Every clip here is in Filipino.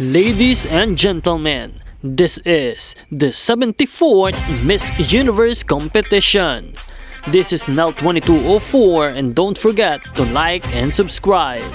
Ladies and gentlemen, this is the 74th Miss Universe competition. This is Nel 2204 and don't forget to like and subscribe.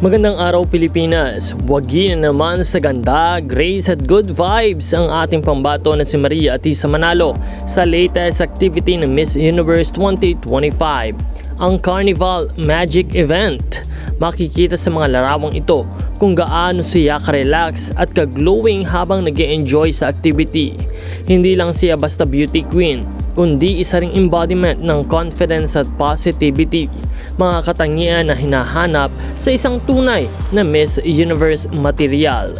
Magandang araw Pilipinas! Wagi na naman sa ganda, grace at good vibes ang ating pambato na si Maria Atisa Manalo sa latest activity ng Miss Universe 2025, ang Carnival Magic Event. Makikita sa mga larawang ito kung gaano siya ka-relax at ka-glowing habang nag enjoy sa activity. Hindi lang siya basta beauty queen, kundi isa ring embodiment ng confidence at positivity, mga katangian na hinahanap sa isang tunay na Miss Universe material.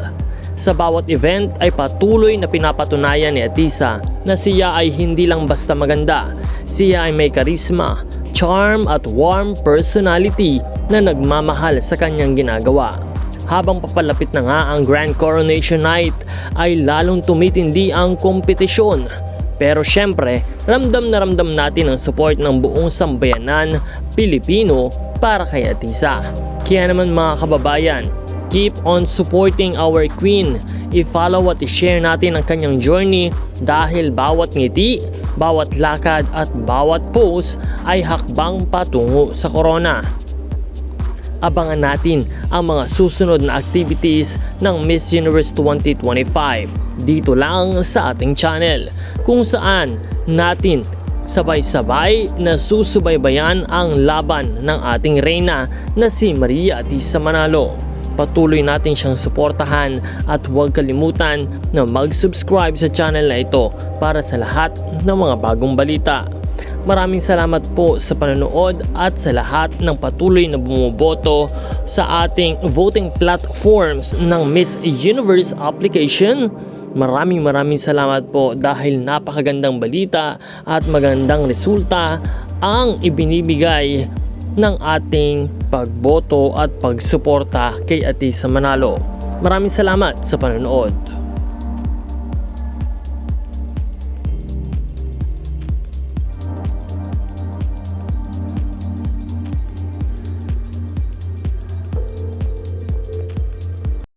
Sa bawat event ay patuloy na pinapatunayan ni Atisa na siya ay hindi lang basta maganda, siya ay may karisma, charm at warm personality na nagmamahal sa kanyang ginagawa. Habang papalapit na nga ang Grand Coronation Night ay lalong tumitindi ang kompetisyon pero syempre, ramdam na ramdam natin ang support ng buong sambayanan Pilipino para kay Atisa. Kaya naman mga kababayan, keep on supporting our queen. I-follow at i-share natin ang kanyang journey dahil bawat ngiti, bawat lakad at bawat post ay hakbang patungo sa corona abangan natin ang mga susunod na activities ng Miss Universe 2025 dito lang sa ating channel kung saan natin sabay-sabay na susubaybayan ang laban ng ating reyna na si Maria Atisa Manalo. Patuloy natin siyang suportahan at huwag kalimutan na mag-subscribe sa channel na ito para sa lahat ng mga bagong balita. Maraming salamat po sa panonood at sa lahat ng patuloy na bumuboto sa ating voting platforms ng Miss Universe application. Maraming maraming salamat po dahil napakagandang balita at magandang resulta ang ibinibigay ng ating pagboto at pagsuporta kay Atisa Manalo. Maraming salamat sa panonood.